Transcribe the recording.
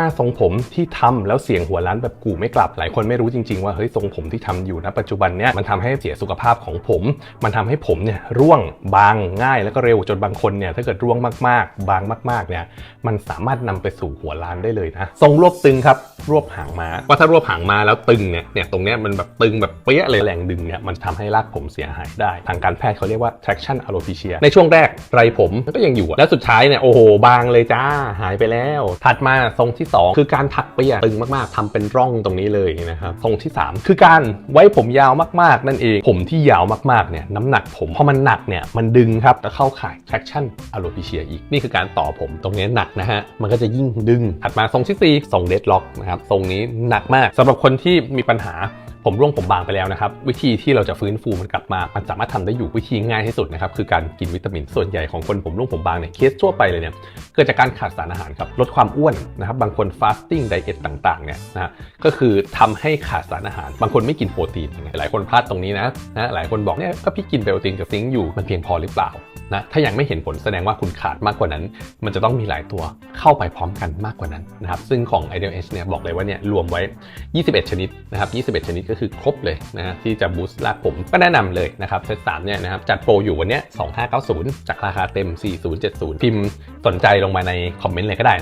5 ทรงผมที่ทำแล้วเสียงหัวล้านแบบกูไม่กลับ หลายคนไม่รู้จริง ๆ ว่าเฮ้ยทรงผมที่ทำอยู่ณปัจจุบันเนี้ยมันทำให้เสียสุขภาพของผม มันทำให้ผมเนี่ยร่วงบางง่ายแล้วก็เร็วจนบางคนเนี่ยถ้าเกิดร่วงมากๆ บางมาก ๆเนี่ยมันสามารถนำไปสู่หัวล้านได้เลยนะทรงรวบตึงครับรวบหางม้าว่าถ้ารวบหางม้าแล้วตึงเนี่ยเนี่ยตรงเนี้ยมันแบบตึงแบบเปี้ยเลยแรงดึงเนี่ยมันทำให้รากผมเสียหายได้ ทางการแพทย์เขาเรียกว่า traction alopecia ในช่วงแรกไรผมก็ยังอยู่อะแล้วสุดท้ายเนี่ยโอ้โหบางเลยจ้าหายไปแล้ว ถัดมาทรงที่2 คือการถักเปียตึงมากๆทำเป็นร่องตรงนี้เลยนะครับทรงที่ 3 คือการไว้ผมยาวมากๆ นั่นเอง ผมที่ยาวมากๆเนี่ยน้ำหนักผมพอมันหนักเนี่ยมันดึงครับแล้วเข้าข่าย traction alopecia อีกนี่คือการต่อผมตรงนี้หนักนะฮะมันก็จะยิ่งดึงถัดมาทรงที่สี่ทรง deadlock นะครับทรงนี้หนักมากสำหรับคนที่มีปัญหาผมร่วงผมบางไปแล้วนะครับ วิธีที่เราจะฟื้นฟูมันกลับมา มันสามารถทำได้อยู่วิธีง่ายที่สุดนะครับ คือการกินวิตามินส่วนใหญ่ของคนผมร่วงผมบางเนี่ยเคสทั่วไปเลยเนี่ยเกิดจากการขาดสารอาหารครับลดความอ้วนนะครับบางคนฟาสติ้งไดเอทต่างๆเนี่ยนะก็คือทำให้ขาดสารอาหาร บางคนไม่กินโปรตีน หลายคนพลาดตรงนี้นะนะหลายคนบอกเนี่ยก็พี่กินโปรตีนกับซิงค์อยู่มันเพียงพอหรือเปล่านะถ้ายังไม่เห็นผลแสดงว่าคุณขาดมากกว่านั้น มันจะต้องมีหลายตัวเข้าไปพร้อมกันมากกว่านั้นนะครับซึ่งของ Ideal H เนี่ยบอกเลยว่าเนี่ยรวมไว้ 21 ชนิดนะครับ21 ชนิดก็คือครบเลยนะฮะที่จะบูสต์รากผมก็แนะนำเลยนะครับเซต3เนี่ยนะครับจัดโปรอยู่วันเนี้ย2590 จากราคาเต็ม 4070 พิมพ์สนใจลงมาในคอมเมนต์เลยก็ได้